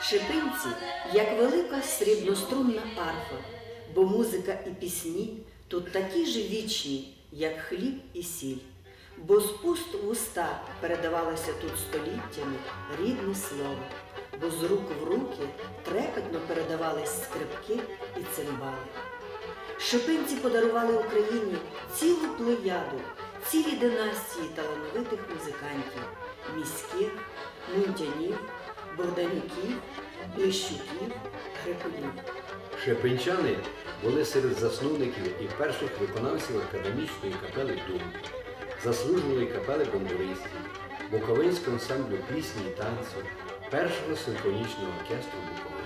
Шипинці, як велика срібнострунна арфа, бо музика і пісні тут такі ж вічні, як хліб і сіль, бо з пуст в уста передавалося тут століттями рідне слово, бо з рук в руки трепетно передавались скрипки і цимбали. Шипинці подарували Україні цілу плеяду, цілі династії талановитих музикантів, міських, мунтянів, богданюків, Блищуків, грекунів. Шепенчани були серед засновників і перших виконавців академічної капели Дум, заслуженої капели бомбуристів, Буковинського ансамблю пісні і танцю, першого симфонічного оркестру Буковини.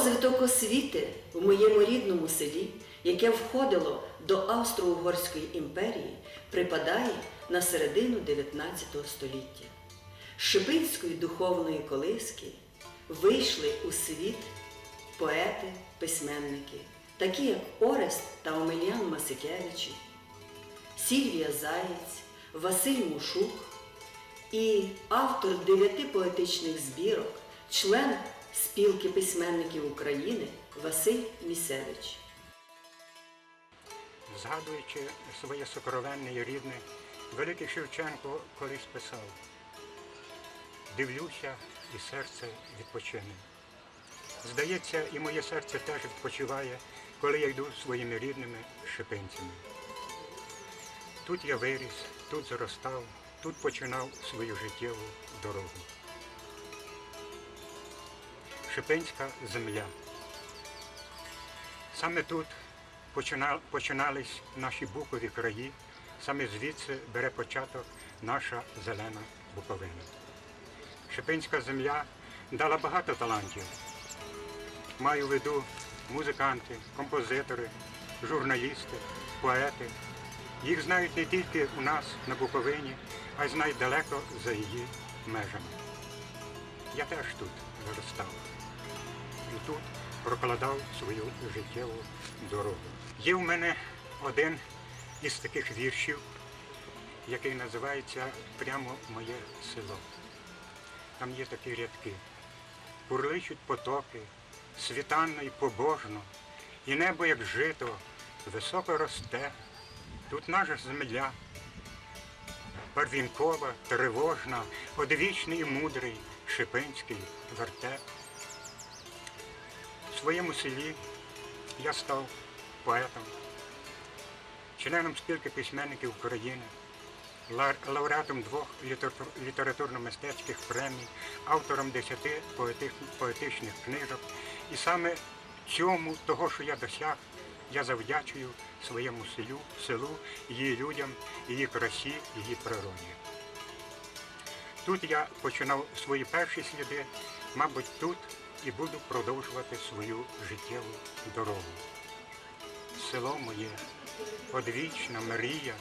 Розвиток освіти в моєму рідному селі, яке входило до Австро-Угорської імперії, припадає на середину 19 століття. З Шипинської духовної колиски вийшли у світ поети, письменники, такі як Орест та Омельян Масикевичі, Сільвія Заєць, Василь Мушук і автор дев'яти поетичних збірок, член спілки письменників України Василь Місевич. Згадуючи своє сокровенне і рідне, великий Шевченко колись писав: Дивлюся, і серце відпочине. Здається, і моє серце теж відпочиває, коли я йду своїми рідними шипинцями. Тут я виріс, тут зростав, тут починав свою життєву дорогу. Шипинська земля. Саме тут починались наші букові краї, саме звідси бере початок наша зелена Буковина. Шипинська земля дала багато талантів. Маю в виду музиканти, композитори, журналісти, поети. Їх знають не тільки у нас на Буковині, а й знають далеко за її межами. Я теж тут виростав і тут прокладав свою життєву дорогу. Є в мене один із таких віршів, який називається Прямо моє село. Там є такі рядки. Курличуть потоки, світанно і побожно, і небо, як жито, високо росте. Тут наша земля, барвінкова, тривожна, одвічний і мудрий, шипинський вертеп. В своєму селі я став поетом, членом спілки письменників України, лауреатом двох літературно-мистецьких премій, автором десяти поетичних книжок. І саме цьому, того, що я досяг, я завдячую своєму селю, селу, її людям, її красі, її природі. Тут я починав свої перші сліди, мабуть, тут і буду продовжувати свою життєву дорогу. Село моє, одвічна мрія,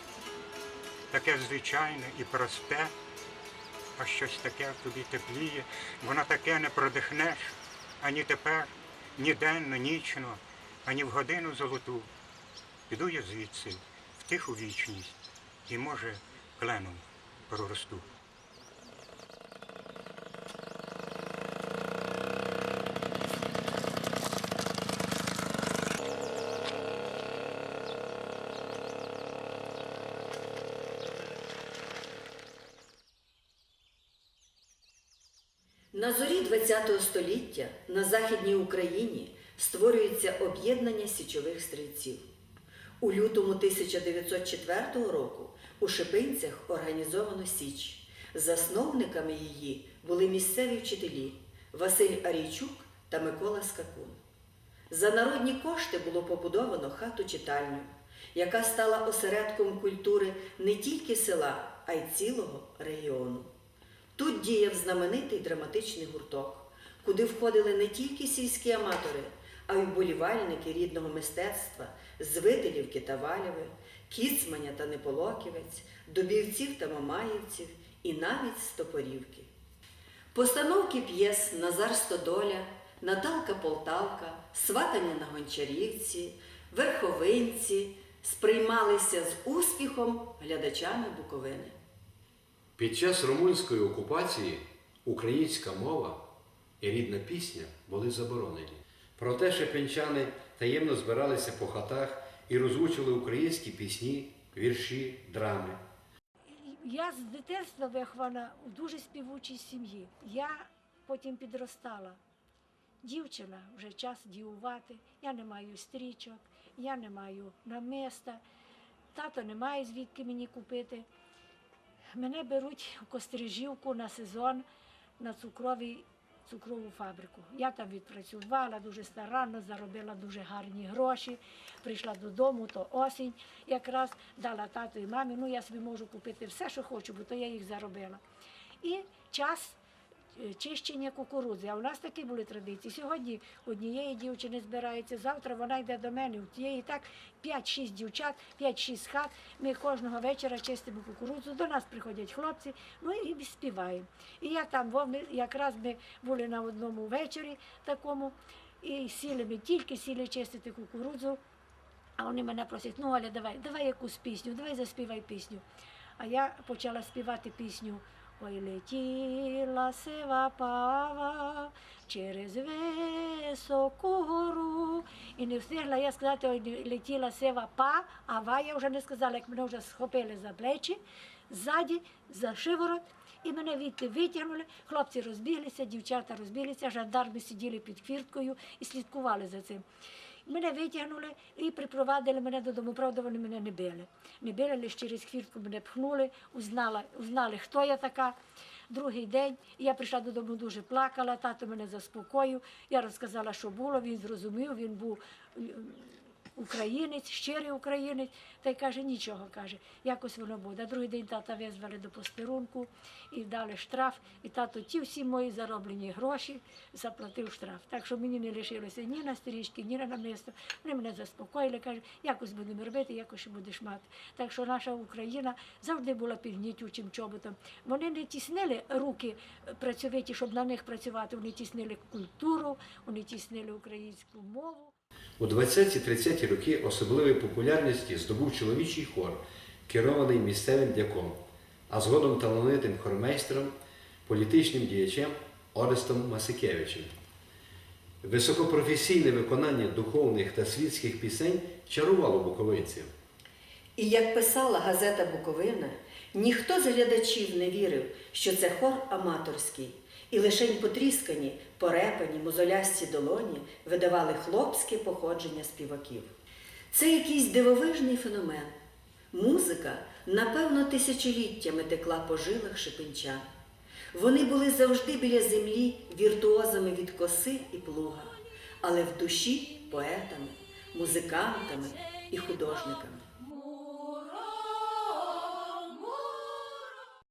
таке звичайне і просте, а щось таке тобі тепліє, воно таке не продихнеш ані тепер, ні денно, нічно, ані в годину золоту. піду я звідси в тиху вічність і, може, кленом проросту. На зорі ХХ століття на Західній Україні створюється об'єднання січових стрільців. У лютому 1904 року у Шипинцях організовано Січ. Засновниками її були місцеві вчителі Василь Арійчук та Микола Скакун. За народні кошти було побудовано хату читальню, яка стала осередком культури не тільки села, а й цілого регіону. Тут діяв знаменитий драматичний гурток, куди входили не тільки сільські аматори, а й вболівальники рідного мистецтва з Вителівки та Валєви, Кіцманя та Неполоківець, Дубівців та Мамаївців і навіть з Топорівки. Постановки п'єс Назар Стодоля, Наталка Полтавка, Сватання на Гончарівці, Верховинці сприймалися з успіхом глядачами Буковини. Під час румунської окупації українська мова і рідна пісня були заборонені. Проте шепенчани таємно збиралися по хатах і розвучили українські пісні, вірші, драми. Я з дитинства вихована у дуже співучій сім'ї. Я потім підростала. Дівчина вже час дівувати. Я не маю стрічок, я не маю намиста, тато не має звідки мені купити. Мене беруть в Кострижівку на сезон на цукровий, цукрову фабрику. Я там відпрацювала дуже старанно, заробила дуже гарні гроші. Прийшла додому, то осінь якраз дала тату і мамі. Ну, я собі можу купити все, що хочу, бо то я їх заробила. І час чищення кукурудзи. А у нас такі були традиції. Сьогодні однієї дівчини збирається, завтра вона йде до мене. У тієї так 5-6 дівчат, 5-6 хат. Ми кожного вечора чистимо кукурудзу. До нас приходять хлопці, ну і співаємо. І я там, во, ми, якраз ми були на одному вечорі такому, і сіли ми тільки сіли чистити кукурудзу. А вони мене просять, ну Оля, давай, давай якусь пісню, давай заспівай пісню. А я почала співати пісню Ой летіла сива пава через високу гору. І не встигла я сказати, ой летіла сива па, а ва я вже не сказала, як мене вже схопили за плечі, ззаді, за шиворот. І мене відти витягнули, хлопці розбіглися, дівчата розбіглися, жандарми сиділи під хвірткою і слідкували за цим. Мене витягнули і припровадили мене додому. Правда, вони мене не били. Не били, лише через хвіртку мене пхнули, узнала, узнали, хто я така. Другий день я прийшла додому, дуже плакала, тато мене заспокоїв. Я розказала, що було, він зрозумів, він був українець, щирий українець, та й каже, нічого каже, якось воно буде. А другий день тата визвали до постерунку і дали штраф, і тато ті всі мої зароблені гроші заплатив штраф. Так що мені не лишилося ні на стрічки, ні на намисто. Вони мене заспокоїли, кажуть, якось будемо робити, якось будеш мати. Так що наша Україна завжди була під гнітючим чоботом. Вони не тіснили руки працьовиті, щоб на них працювати. Вони тіснили культуру, вони тіснили українську мову. У 20-30-ті роки особливої популярності здобув чоловічий хор, керований місцевим дяком, а згодом талановитим хормейстером, політичним діячем Орестом Масикевичем. Високопрофесійне виконання духовних та світських пісень чарувало буковинців. І як писала газета Буковина, ніхто з глядачів не вірив, що це хор аматорський, і лишень потріскані, порепані, мозолясті долоні видавали хлопське походження співаків. Це якийсь дивовижний феномен. Музика, напевно, тисячоліттями текла по жилах шипенчан. Вони були завжди біля землі віртуозами від коси і плуга, але в душі поетами, музикантами і художниками.